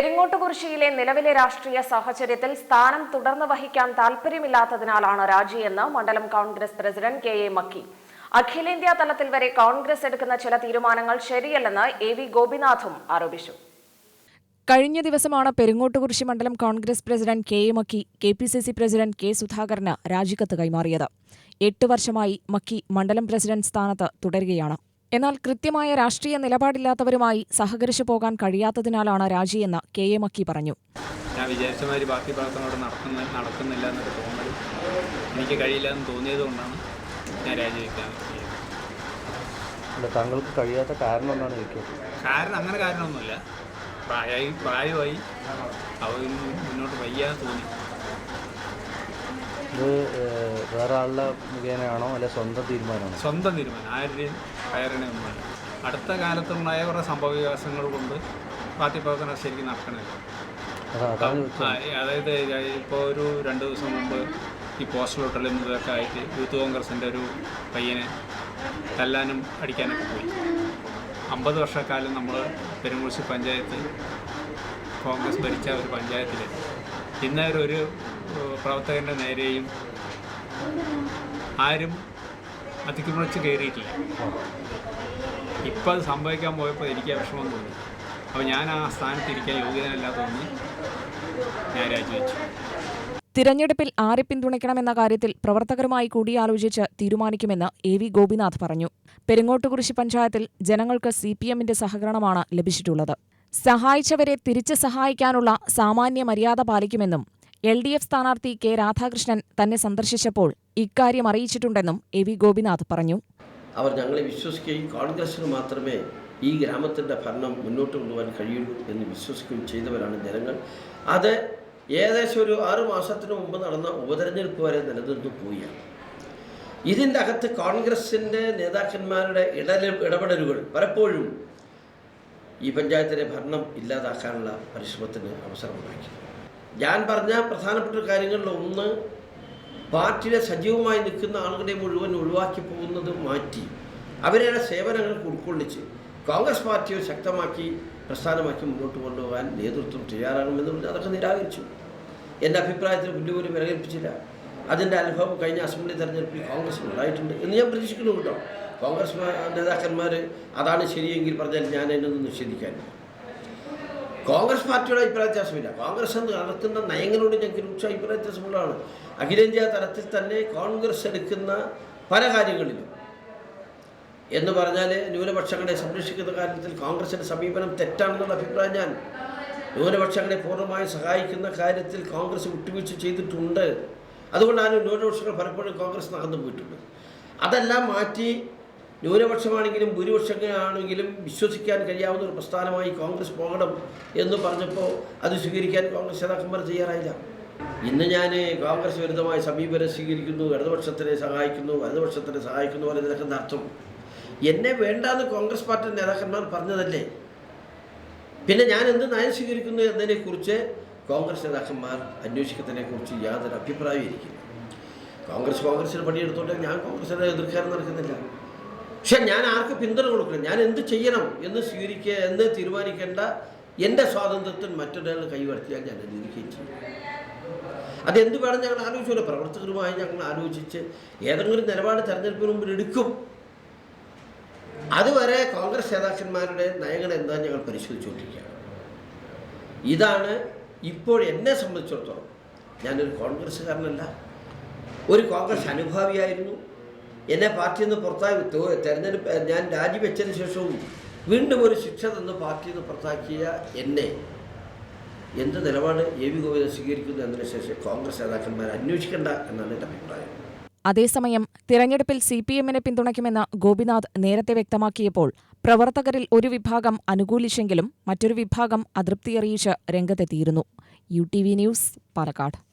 പെരിങ്ങോട്ടുകുറിശിയിലെ നിലവിലെ രാഷ്ട്രീയ സാഹചര്യത്തിൽ സ്ഥാനം തുടർന്ന് വഹിക്കാൻ താൽപര്യമില്ലാത്തതിനാലാണ് രാജിയെന്ന് മണ്ഡലം Congress president K A Makki. അഖിലേന്ത്യാ തലത്തിൽ വരെ കോൺഗ്രസ് എടുക്കുന്ന ചില തീരുമാനങ്ങൾ ശരിയല്ലെന്ന് എ വി ഗോപിനാഥും ആരോപിച്ചു. കഴിഞ്ഞ ദിവസമാണ് പെരിങ്ങോട്ടുകുറിശി മണ്ഡലം Congress president K A Makki K P C C president K സുധാകരന് രാജിക്കത്ത് കൈമാറിയത്. എട്ട് വർഷമായി മക്കി മണ്ഡലം പ്രസിഡന്റ് സ്ഥാനത്ത് തുടരുകയാണ്. എന്നാൽ കൃത്യമായ രാഷ്ട്രീയ നിലപാടില്ലാത്തവരുമായി സഹകരിച്ചു പോകാൻ കഴിയാത്തതിനാലാണ് രാജിയെന്ന് കെ എ മക്കി പറഞ്ഞു. ഞാൻ വിചാരിച്ച മാതിരി ബാക്കി പ്രവർത്തനം നടക്കുന്ന നടക്കുന്നില്ല എന്നൊരു തോന്നൽ എനിക്ക് കഴിയില്ല എന്ന് തോന്നിയത് കൊണ്ടാണ് ഞാൻ രാജിവെക്കാൻ താങ്കൾക്ക് കഴിയാത്ത കാരണം എന്താണ് കാരണം അങ്ങനെ കാരണമൊന്നുമില്ല. പ്രായമായി പ്രായമായി. അവ മുന്നോട്ട് വയ്യാന്ന് തോന്നി. ഇത് വേറെ ആളുടെ മുഖേനയാണോ അല്ലെ സ്വന്തം തീരുമാനമാണോ? സ്വന്തം തീരുമാനം. ആരുടെയും ഒന്നുമല്ല. അടുത്ത കാലത്തുണ്ടായ കുറേ സംഭവ വികാസങ്ങൾ കൊണ്ട് പാർട്ടി പ്രവർത്തനം ശരിക്കും നടക്കണില്ല. അതായത് ഇപ്പോൾ ഒരു രണ്ട് ദിവസം മുമ്പ് ഈ പോസ്റ്റൽ ഹോട്ടലിൽ നിന്നൊക്കെ ആയിട്ട് യൂത്ത് കോൺഗ്രസിന്റെ ഒരു പയ്യനെ തല്ലാനും അടിക്കാനൊക്കെ പോയി. അമ്പത് വർഷക്കാലം നമ്മൾ പെരുമുഴിച്ച് പഞ്ചായത്ത് കോൺഗ്രസ് ഭരിച്ച ഒരു പഞ്ചായത്തിൽ ഇന്നേരം ഒരു പ്രവർത്തകന്റെ നേരെയും ആരും അതിക്രമിച്ച് കയറിയിട്ടില്ല. ഇപ്പം അത് സംഭവിക്കാൻ പോയപ്പോൾ എനിക്ക് വിഷമം തോന്നി. അപ്പോൾ ഞാൻ ആ സ്ഥാനത്ത് ഇരിക്കാൻ യോഗ്യതയല്ല തോന്നി ഞാൻ രാജിവെച്ചു. തിരഞ്ഞെടുപ്പിൽ ആരെ പിന്തുണയ്ക്കണമെന്ന കാര്യത്തിൽ പ്രവർത്തകരുമായി കൂടിയാലോചിച്ച് തീരുമാനിക്കുമെന്ന് എ വി ഗോപിനാഥ് പറഞ്ഞു. പെരുങ്ങോട്ടുകുരിശി പഞ്ചായത്തിൽ ജനങ്ങൾക്ക് സി പി എമ്മിന്റെ സഹകരണമാണ് ലഭിച്ചിട്ടുള്ളത്. സഹായിച്ചവരെ തിരിച്ച് സഹായിക്കാനുള്ള സാമാന്യ മര്യാദ പാലിക്കുമെന്നും എൽ ഡി എഫ് സ്ഥാനാർത്ഥി കെ രാധാകൃഷ്ണൻ തന്നെ സന്ദർശിച്ചപ്പോൾ ഇക്കാര്യം അറിയിച്ചിട്ടുണ്ടെന്നും എ വി ഗോപിനാഥ് പറഞ്ഞു. അവർ ഞങ്ങളെ വിശ്വസിക്കുകയും കോൺഗ്രസിന് മാത്രമേ ഈ ഗ്രാമത്തിന്റെ ഭരണം മുന്നോട്ട് കൊണ്ടുപോകാൻ കഴിയുള്ളൂ എന്ന് വിശ്വസിക്കുകയും ചെയ്തവരാണ് ജനങ്ങൾ. അത് ഏകദേശം ഒരു ആറു മാസത്തിന് മുമ്പ് നടന്ന ഉപതെരഞ്ഞെടുപ്പ് വരെ നിലനിന്നു പോവുകയാണ്. ഇതിന്റെ അകത്ത് കോൺഗ്രസിന്റെ നേതാക്കന്മാരുടെ ഇടല ഇടപെടലുകൾ പലപ്പോഴും ഈ പഞ്ചായത്തിലെ ഭരണം ഇല്ലാതാക്കാനുള്ള പരിശ്രമത്തിന് അവസരമുണ്ടാക്കി. ഞാൻ പറഞ്ഞ പ്രധാനപ്പെട്ട കാര്യങ്ങളിൽ ഒന്ന് പാർട്ടിയിലെ സജീവമായി നിൽക്കുന്ന ആളുകളെ മുഴുവൻ ഒഴിവാക്കി പോകുന്നത് മാറ്റി അവരുടെ സേവനങ്ങൾക്ക് ഉൾക്കൊള്ളിച്ച് കോൺഗ്രസ് പാർട്ടിയെ ശക്തമാക്കി പ്രസ്ഥാനമാക്കി മുന്നോട്ട് കൊണ്ടുപോകാൻ നേതൃത്വം തയ്യാറാകുമെന്ന് പറഞ്ഞ് അതൊക്കെ നിരാകരിച്ചു. എന്റെ അഭിപ്രായത്തിൽ പുല്ലുപോലും വിലകൽപ്പിച്ചില്ല. അതിന്റെ അനുഭവം കഴിഞ്ഞ അസംബ്ലി തെരഞ്ഞെടുപ്പിൽ കോൺഗ്രസ് ഉണ്ടായിട്ടുണ്ട് എന്ന് ഞാൻ പ്രതീക്ഷിക്കുന്നു കേട്ടോ. കോൺഗ്രസ് നേതാക്കന്മാർ അതാണ് ശരിയെങ്കിൽ പറഞ്ഞാൽ ഞാൻ അതിനൊന്നും നിഷേധിക്കാനില്ല കോൺഗ്രസ് പാർട്ടിയുടെ അഭിപ്രായ വ്യത്യാസമില്ല. കോൺഗ്രസ് എന്ന് നടത്തുന്ന നയങ്ങളോട് ഞങ്ങൾക്ക് രൂക്ഷ അഭിപ്രായ വ്യത്യാസമുള്ളതാണ്. അഖിലേന്ത്യാ തലത്തിൽ തന്നെ കോൺഗ്രസ് എടുക്കുന്ന പല കാര്യങ്ങളിലും. എന്ന് പറഞ്ഞാൽ ന്യൂനപക്ഷങ്ങളെ സംരക്ഷിക്കുന്ന കാര്യത്തിൽ കോൺഗ്രസിന്റെ സമീപനം തെറ്റാണെന്നുള്ള അഭിപ്രായം ഞാൻ. ന്യൂനപക്ഷങ്ങളെ പൂർണമായും സഹായിക്കുന്ന കാര്യത്തിൽ കോൺഗ്രസ് വിട്ടുവീഴ്ച ചെയ്തിട്ടുണ്ട്. അതുകൊണ്ടാണ് ന്യൂനപക്ഷങ്ങൾ പലപ്പോഴും കോൺഗ്രസ് നടന്നു പോയിട്ടുണ്ട് അതെല്ലാം മാറ്റി ന്യൂനപക്ഷമാണെങ്കിലും ഭൂരിപക്ഷമാണെങ്കിലും വിശ്വസിക്കാൻ കഴിയാവുന്ന ഒരു പ്രസ്ഥാനമായി കോൺഗ്രസ് പോകണം എന്ന് പറഞ്ഞപ്പോൾ അത് സ്വീകരിക്കാൻ കോൺഗ്രസ് നേതാക്കന്മാർ തയ്യാറായില്ല. ഇന്ന് ഞാൻ കോൺഗ്രസ് വിരുദ്ധമായ സമീപനം സ്വീകരിക്കുന്നു ഇടതുപക്ഷത്തിനെ സഹായിക്കുന്നു വലതുപക്ഷത്തിനെ സഹായിക്കുന്നു പറയുന്നതിനൊക്കെ അർത്ഥം? എന്നെ വേണ്ടാന്ന് കോൺഗ്രസ് പാർട്ടി നേതാക്കന്മാർ പറഞ്ഞതല്ലേ? പിന്നെ ഞാൻ എന്ത് നയം സ്വീകരിക്കുന്നു എന്നതിനെക്കുറിച്ച് കോൺഗ്രസ് നേതാക്കന്മാർ അന്വേഷിക്കുന്നതിനെക്കുറിച്ച് യാതൊരു അഭിപ്രായവും ഇരിക്കില്ല കോൺഗ്രസ് കോൺഗ്രസിന് പണിയെടുത്തോണ്ട് ഞാൻ കോൺഗ്രസിനെ എതിർക്കാൻ നടക്കുന്നില്ല. പക്ഷെ ഞാൻ ആർക്ക് പിന്തുണ കൊടുക്കണം? ഞാൻ എന്ത് ചെയ്യണം എന്ന് സ്വീകരിക്കുക എന്ന് തീരുമാനിക്കേണ്ട എന്റെ സ്വാതന്ത്ര്യത്തിൽ മറ്റൊരാൾ കൈവരുത്തിയാൽ ഞാൻ അനുവദിക്കുകയും ചെയ്യും അതെന്ത് വേണം ഞങ്ങൾ ആലോചിച്ചല്ലോ പ്രവർത്തകരുമായി ഞങ്ങൾ ആലോചിച്ച് ഏതെങ്കിലും നിലപാട് തെരഞ്ഞെടുപ്പിന് മുമ്പിൽ എടുക്കും. അതുവരെ കോൺഗ്രസ് നേതാക്കന്മാരുടെ നയങ്ങൾ എന്താ ഞങ്ങൾ പരിശോധിച്ചുകൊണ്ടിരിക്കുകയാണ്. ഇതാണ് ഇപ്പോൾ എന്നെ സംബന്ധിച്ചിടത്തോളം. ഞാനൊരു കോൺഗ്രസ്സുകാരനല്ല. ഒരു കോൺഗ്രസ് അനുഭാവിയായിരുന്നു. എന്നെ പാർട്ടിയിൽ നിന്ന് പുറത്താക്കി തെരഞ്ഞെടുപ്പ് ഞാൻ രാജിവെച്ചതിന് ശേഷവും വീണ്ടും ഒരു ശിക്ഷ തന്ന് പാർട്ടിയിൽ നിന്ന് പുറത്താക്കിയ എന്നെ എന്ത് നിലപാട് എ വി ഗോവിന്ദൻ സ്വീകരിക്കുന്നു എന്നതിന് ശേഷം കോൺഗ്രസ് നേതാക്കന്മാർ അന്വേഷിക്കേണ്ട എന്നാണ് എന്റെ അഭിപ്രായം. അതേസമയം തിരഞ്ഞെടുപ്പിൽ സി പി എമ്മിനെ പിന്തുണയ്ക്കുമെന്ന് ഗോപിനാഥ് നേരത്തെ വ്യക്തമാക്കിയപ്പോൾ പ്രവർത്തകരിൽ ഒരു വിഭാഗം അനുകൂലിച്ചെങ്കിലും മറ്റൊരു വിഭാഗം അതൃപ്തിയറിയിച്ച് രംഗത്തെത്തിയിരുന്നു. U T V news Palakkad.